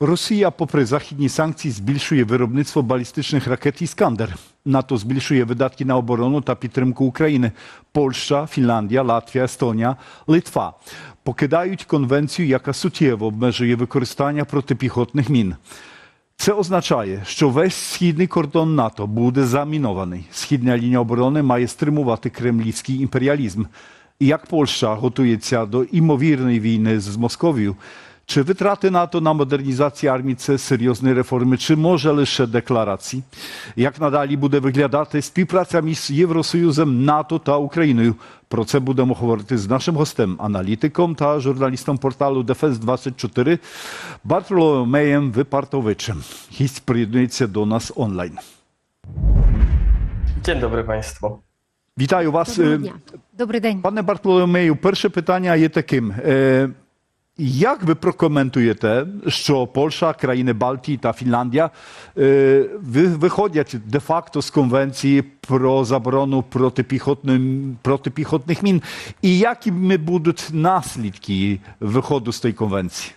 Rosja, poprzez західні санкції, збільшує виробництво балістичних ракет «Іскандер». НАТО збільшує видатки на оборону та підтримку України. Польща, Фінляндія, Латвія, Естонія, Литва покидають конвенцію, яка суттєво обмежує використання протипіхотних мін. Це означає, що весь східний кордон НАТО буде замінований. Східна лінія оборони має стримувати кремлівський імперіалізм. Як Польща готується до імовірної війни з Московією, чи витрати НАТО на модернізацію армії це серйозні реформи, чи може лише декларації? Як надалі буде виглядати співпраця між Євросоюзом, НАТО та Україною? Про це будемо говорити з нашим гостем, аналітиком та журналістом порталу Дефенс 24 Бартоломеєм Випартовичем. Гість приєднується до нас онлайн. Dzień dobry Państwu. Вітаю вас. Доброго Е, дня. Добрий день. Пане Бартоломею, перше питання є таким. Е, Як ви прокоментуєте, що Польща, країни Балтії та Фінляндія е, ви- виходять де-факто з конвенції про заборону протипіхотним, протипіхотних мін? І якими будуть наслідки виходу з тієї конвенції?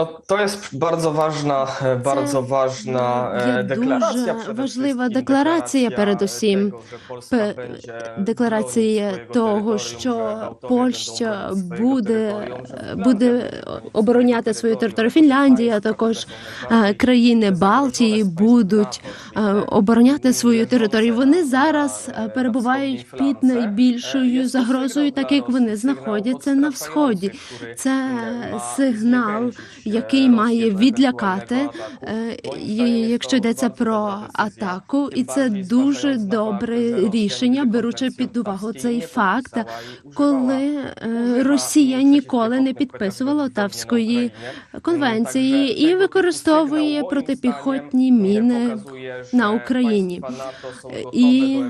No, to jest bardzo ważna, e, bardzo ważna e, deklaracja. дуже важлива декларація deklaracja передусім. tego, że Polska Пе- będzie Декларація того, що Польща буде, буде обороняти свою територію. Фінляндія також е, країни Балтії будуть е, обороняти свою територію. na- Вони зараз е, перебувають під найбільшою загрозою, sygnał так як вони знаходяться на сході. Це e, сигнал, e, який має відлякати, е, якщо йдеться про атаку, і це дуже добре рішення, беручи під увагу цей факт, коли е, Росія ніколи не підписувала ракет Тавської конвенції і використовує протипіхотні міни на Україні. І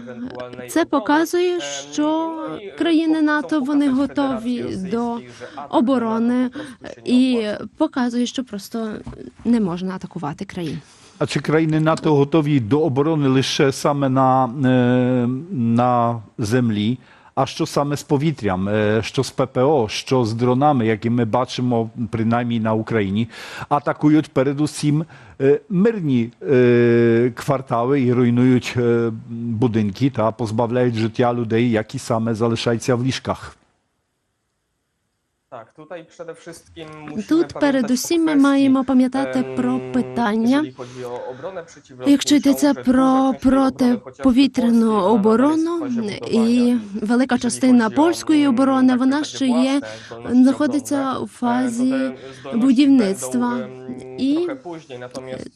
це показує, що країни НАТО вони готові до оборони і opłaca. Показує, що просто не можна атакувати країн. А чи країни НАТО готові до оборони лише саме на, е, на землі? А що саме з повітрям, Е, що з ППО, що з дронами, які ми бачимо принаймні на Україні, атакують передусім е, мирні квартали і руйнують будинки та позбавляють життя людей, які саме залишаються в ліжках. Так, tutaj przede wszystkim Тут передусім ми маємо пам'ятати про питання. Якщо йдеться про протиповітряну оборону і велика частина польської оборони, вона ще є знаходиться у e, фазі будівництва. І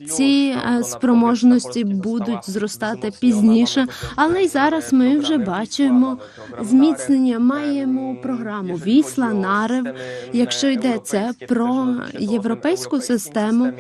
ці е, спроможності будуть зростати пізніше, але й зараз ми вже бачимо зміцнення. Маємо програму Вісла, systemy, Якщо йдеться про європейську систему,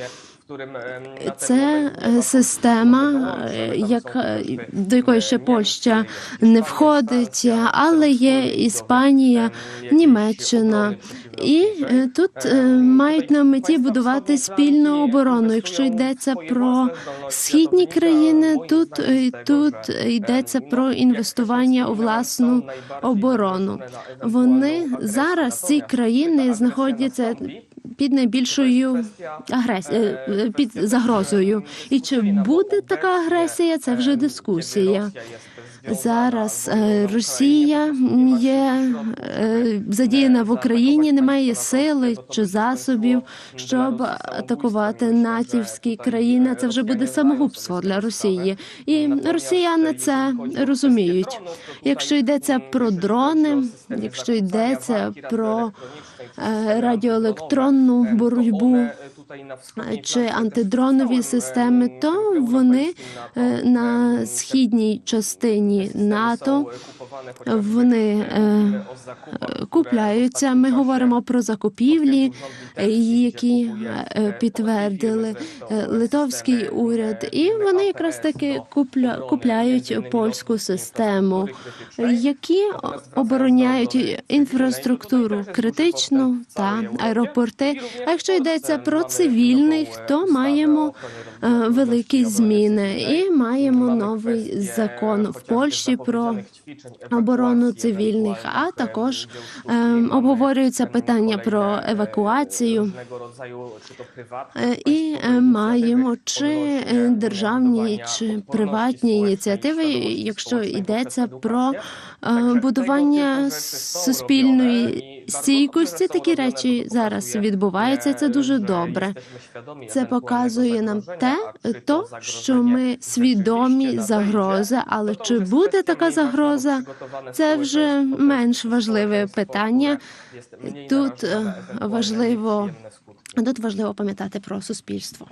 Це е, система, е, chociażby, до якої ще Польща не входить, але є Іспанія, Німеччина. І е, тут е, мають на меті будувати спільну оборону. Якщо йдеться про східні країни, тут е, тут йдеться про інвестування у власну оборону. Вони зараз ці країни знаходяться під найбільшою агресією e, під загрозою. І чи буде така агресія? Це вже дискусія. Зараз е, Росія є е, задіяна в e, Україні, немає сили чи засобів, щоб атакувати натівські країни. e, Це вже буде самогубство для Росії, і росіяни це розуміють. Якщо йдеться mm, про дрони, якщо йдеться про е, радіоелектронну боротьбу e, чи антидронові системи, то вони е, на східній частині НАТО вони e, е, купляються. Ми говоримо про закупівлі, е, які е, e, підтвердили е, литовський уряд, e, і вони якраз таки купля, купляють польську систему, які обороняють інфраструктуру залізницю та аеропорти. А якщо йдеться про цивільних, то маємо е, великі зміни і маємо новий закон в Польщі про оборону цивільних, а також ем, обговорюються питання про евакуацію. Е, І е, маємо чи е, державні чи приватні ініціативи, якщо йдеться про е, будування суспільної стійкості, такі речі зараз відбуваються. Це дуже добре. Це показує нам те, то що ми свідомі загрози, але чи буде така загроза, це вже менш важливе питання. Тут важливо тут важливо пам'ятати про суспільство.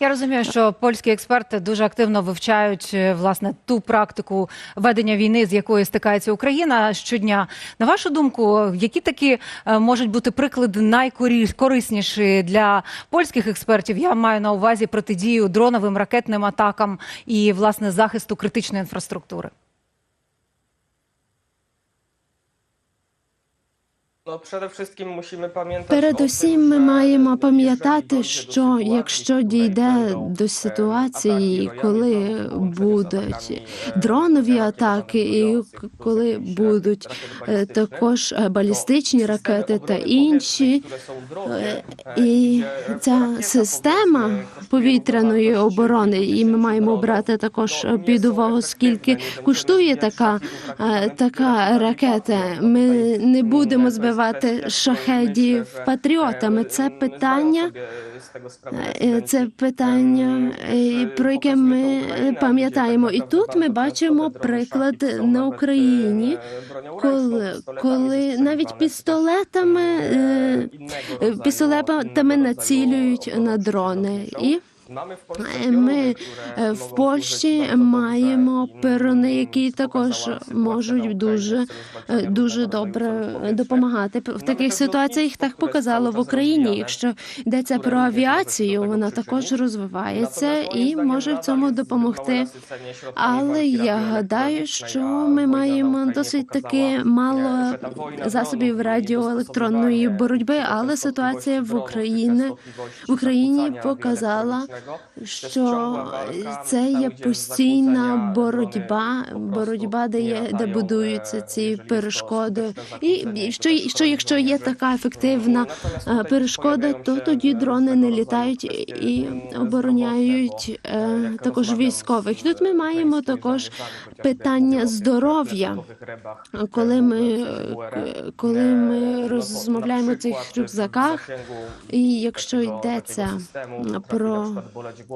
Я розумію, що польські експерти дуже активно вивчають е, власне ту практику ведення війни, з якою стикається Україна щодня. На вашу думку, які такі е, можуть бути приклади найкорисніші для польських експертів? Я маю на увазі протидію дроновим ракетним атакам і власне захисту критичної інфраструктури. No, przede wszystkim musimy pamiętać Передусім, ми маємо пам'ятати, що якщо дійде до e, ситуації, коли будуть e, дронові атаки, і коли e, будуть е, також е, балістичні ракети та інші. Е, e, І ця система повітряної оборони, і ми 10 маємо брати також під увагу, скільки коштує така е, така ракета. Ми не mm, будемо збивати którą шахедів патріотами. Це питання. Е, Це питання, е, про яке ми пам'ятаємо. І тут ми бачимо приклад на Україні, коли, коли навіть пістолетами, е, пістолетами націлюють на дрони. І Е, Ми е, в Польщі маємо перони, mm, які також можуть дуже е, дуже добре допомагати. В таких ситуаціях так показало в Україні. Якщо йдеться про авіацію, вона також розвивається і може в цьому допомогти. Але я гадаю, що ми маємо досить таки e, мало засобів радіоелектронної боротьби, але ситуація в Україні в Україні показала, що це є постійна боротьба, боротьба, де є де будуються e, ці перешкоди. І що, що якщо є така ефективна е, перешкода, то тоді дрони не літають і mm, обороняють е, також військових. Тут ми e, маємо також питання здоров'я. Коли e, ми коли e, ми розмовляємо в цих рюкзаках, і якщо йдеться про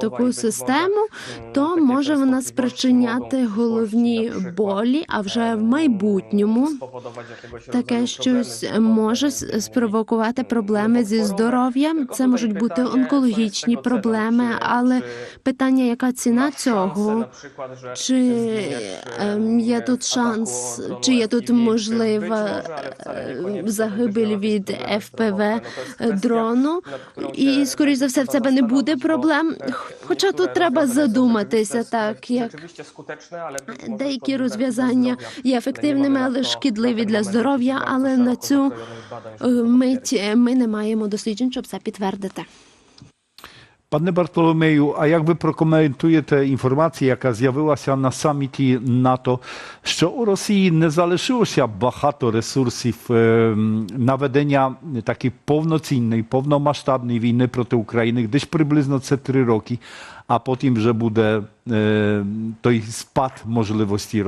таку систему, mm, то може вона спричиняти головні болі, а вже в майбутньому таке щось може спровокувати проблеми зі здоров'ям. Це можуть бути онкологічні проблеми, але питання, яка ціна цього? Чи ем, є тут шанс, чи є тут можлива е, загибель від ФПВ дрону, і скоріш за все в тебе не буде проблем. E, Хоча тут треба задуматися, так як деякі розв'язання є ефективними, але шкідливі для здоров'я. Але на цю е, мить ми не маємо досліджень, щоб це підтвердити. Panie Bartolomieju, a jak ви прокоментуєте інформацію, яка з'явилася на саміті НАТО, що у Росії не залишилося багато ресурсів е, на ведення такої повноцінної, повномасштабної війни проти України, десь приблизно це три роки, а потім вже буде е, той спад можливостей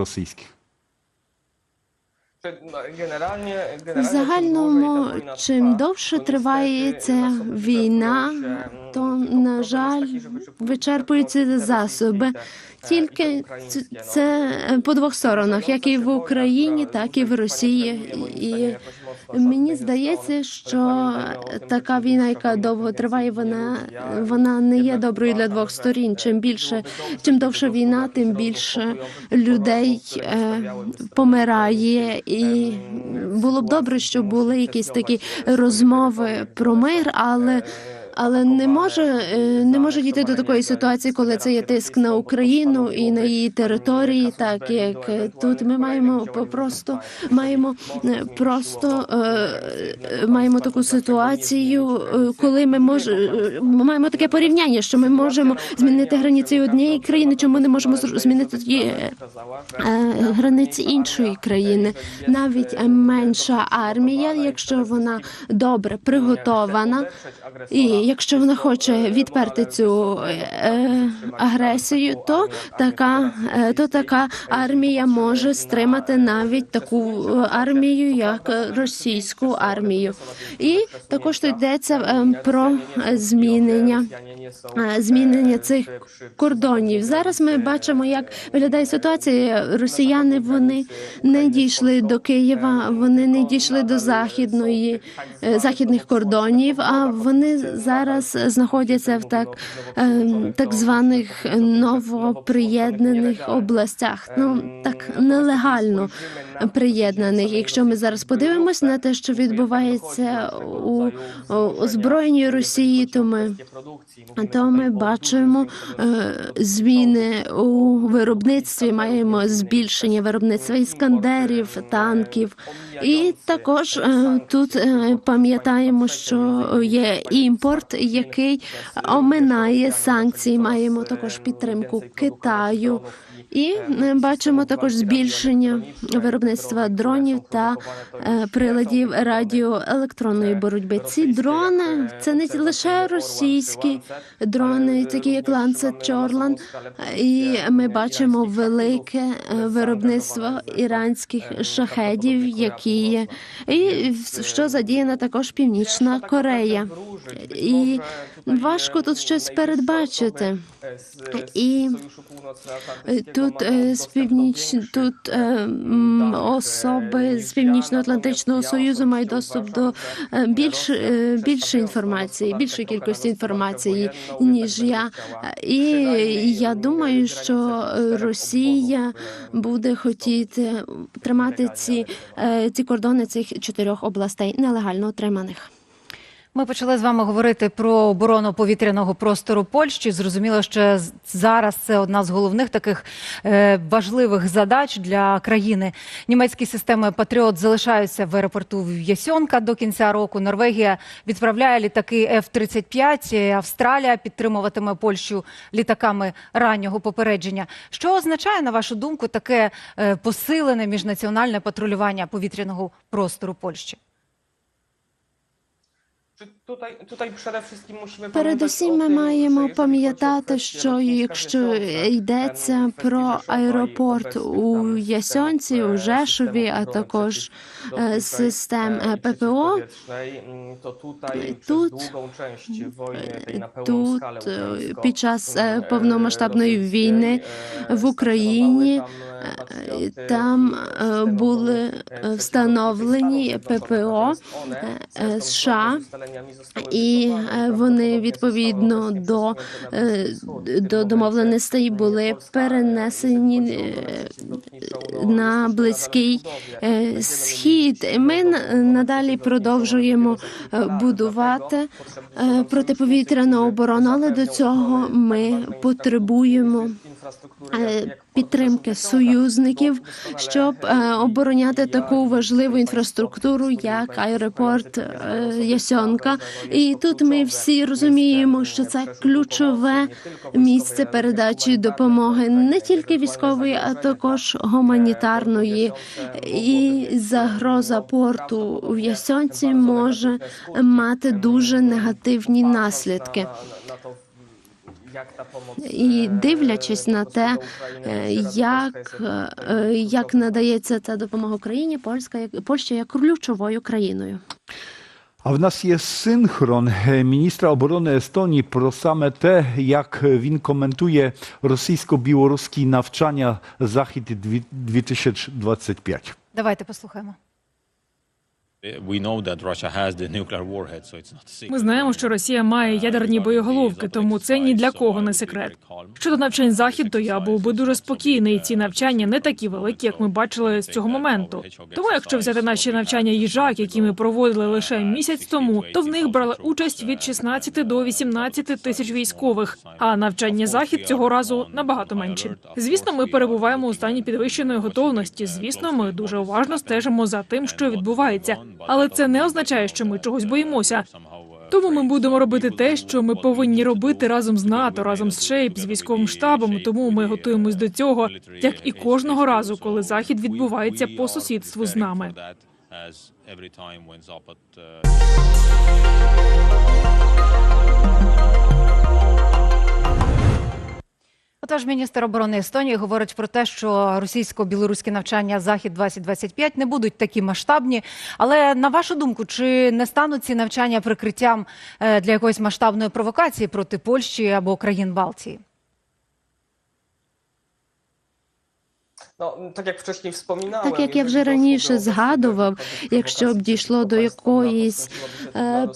В generalnie загальному, чим довше триває ця війна, то, mm, на жаль, вичерпуються засоби. e, Тільки це е, по двох сторонах, як і в Україні, так і в Росії. І мені здається, що така війна, яка довго триває, вона вона не є доброю для двох сторін. e, Чим більше, чим do війна, тим більше людей е, помирає, і було б добре, щоб були якісь такі розмови про мир, але e, Але не може е, не може дійти до такої ситуації, коли це є тиск на Україну і на її території, так як е, тут ми маємо просто маємо е, просто маємо таку ситуацію, коли ми мож, е, ми маємо таке порівняння, що ми можемо змінити границі однієї країни, чому не можемо змінити тоді границі іншої країни. Навіть менша армія, якщо вона добре приготована, і якщо вона хоче відперти цю е, агресію, то така, е, то така армія може стримати навіть таку е, армію, як російську армію. І також тут йдеться е, про змінення е, змінення цих кордонів. Зараз ми бачимо, як виглядає ситуація. Росіяни вони не дійшли до Києва, вони не дійшли до західної е, західних кордонів. А вони зараз знаходяться в так, е, так званих новоприєднаних областях. Ну так нелегально приєднаних. Якщо ми зараз подивимось на те, що відбувається у, озброєній Росії, то ми то ми бачимо е, зміни у виробництві. Маємо збільшення виробництва іскандерів, танків, і також е, тут е, пам'ятаємо, що є імпорт, який оминає санкції. Маємо також підтримку Китаю. І е, бачимо також збільшення виробництва дронів та е, приладів радіоелектронної боротьби. Ці дрони це не лише російські дрони, такі як Lancet Chorlan, і ми бачимо велике е, виробництво іранських шахедів, які є, і що задіяна також Північна Корея. І важко тут щось передбачити. І Тут е, з північ тут е, особи з північно-атлантичного союзу мають доступ до е, більш більше інформації, більшої кількості інформації ніж я. І я думаю, що Росія буде хотіти тримати ці, ці кордони цих чотирьох областей нелегально отриманих. Ми почали з вами говорити про оборону повітряного простору Польщі. Зрозуміло, що зараз це одна з головних таких е, важливих задач для країни. Німецькі системи Патріот залишаються в аеропорту Ясьонка до кінця року. Норвегія відправляє літаки F-35, е, Австралія підтримуватиме Польщу літаками раннього попередження. Що означає, на вашу думку, таке е, посилене міжнаціональне патрулювання повітряного простору Польщі? Czy Передусім, ми маємо пам'ятати, що якщо йдеться про аеропорт у Ясьонці, у e, Жешові, а також е, систем е, ППО, mm, Тут- тут е, під час е, mm, повномасштабної війни e, в Україні e, е, там е, були e, встановлені ППО е, США, і е, вони відповідно до, е, до домовленостей були перенесені е, на близький е, схід. Ми надалі продовжуємо е, будувати е, протиповітряну оборону, але до цього ми потребуємо е, підтримки союзників, щоб е, е, обороняти таку важливу інфраструктуру, як аеропорт е, Ясьонка. І тут ми всі розуміємо, що це ключове місце передачі допомоги не тільки військової, а також гуманітарної. e, І загроза порту prawdopodobnie Ясьонці може мати дуже негативні наслідки. на- на- на то, як та pomoc, І е, дивлячись на те, е, як, е, як надається ця допомога Україні, Польська як Польща є ключовою країною. A w nas jest synchron e, ministra obrony Estonii pro same te, jak він komentuje rosyjsko-białoruskie nawczania Zachід 2025. Давайте послухаємо. Ми знаємо, що Росія має ядерні боєголовки, тому це ні для кого не секрет. Щодо навчань захід, то я був би дуже спокійний. Ці навчання не такі великі, як ми бачили з цього моменту. Тому, якщо взяти наші навчання їжак, які ми проводили лише місяць тому, то в них брали участь від 16 до 18 тисяч військових. А навчання захід цього разу набагато менші. Звісно, ми перебуваємо у стані підвищеної готовності. Звісно, ми дуже уважно стежимо за тим, що відбувається, але це не означає, що ми чогось боїмося. Тому ми будемо робити те, що ми повинні робити разом з НАТО, разом з Шейп, з військовим штабом. Тому ми готуємось до цього, як і кожного разу, коли захід відбувається по сусідству з нами. Отож, міністр оборони Естонії говорить про те, що російсько-білоруські навчання Захід 2025 не будуть такі масштабні. Але на вашу думку, чи не стануть ці навчання прикриттям е, для якоїсь масштабної провокації проти Польщі або країн Балтії? No, tak jak wcześniej wspominałem, Так як я вже раніше згадував, якщо б дійшло до якоїсь е,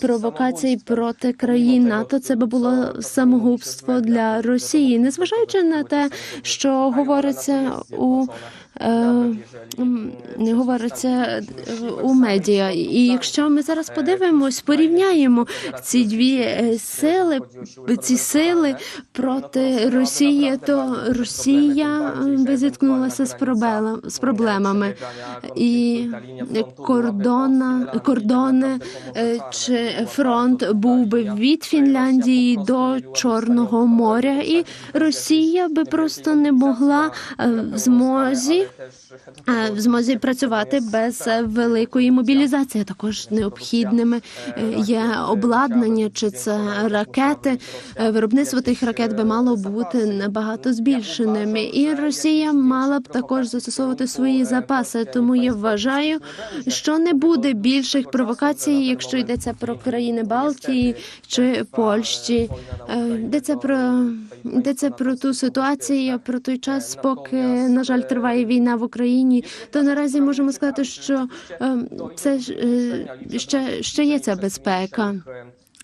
samobójstwo. проти країн НАТО, це би було самогубство для Росії, незважаючи на те, що говориться у е, говориться е, у медіа. І якщо ми зараз подивимось, порівняємо ці дві е, сили, ці сили проти Росії, то Росія би зіткнулася з проблем- з проблемами. І кордона, кордони чи фронт був би від Фінляндії до Чорного моря, і Росія би просто не могла в змозі в змозі працювати без е, великої мобілізації. Також необхідними е, є обладнання, чи це ракети. Е, Виробництво тих ракет би мало бути набагато збільшеним. І Росія мала б також застосовувати свої запаси. Тому я вважаю, що не буде більших провокацій, якщо йдеться про країни Балтії чи Польщі. Йдеться про йдеться про ту ситуацію, про той час, поки на жаль триває війна в Україні. То наразі можемо сказати, що е, це е, ще, ще є ця безпека.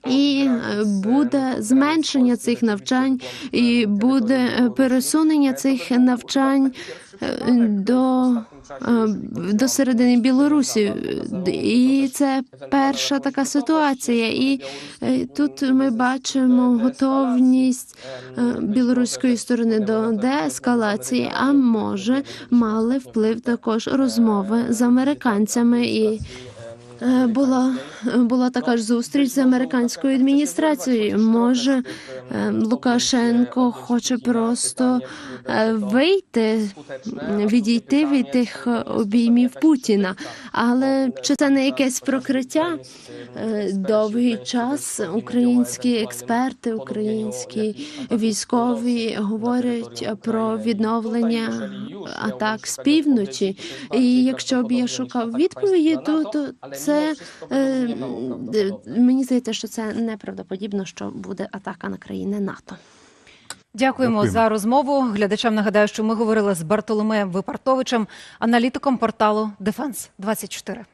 І е, буде зменшення цих навчань, і буде е, пересунення цих навчань е, до, до середини Білорусі. І це перша така ситуація. І тут ми бачимо готовність білоруської сторони до деескалації, а може мали вплив також розмови з американцями і. Е, Була була така ж зустріч з американською адміністрацією. Може, Лукашенко хоче просто е, вийти, відійти від тих обіймів Путіна. Але чи це не якесь прокриття? Е, Довгий час українські експерти, українські військові говорять про відновлення атак з півночі. І якщо б я шукав відповіді, то, то це е, мені здається, що це неправдоподібно, що буде атака на країни НАТО. Дякуємо, Дякуємо. за розмову. Глядачам нагадаю, що ми говорили з Бартоломеєм Випартовичем, аналітиком порталу Дефенс 24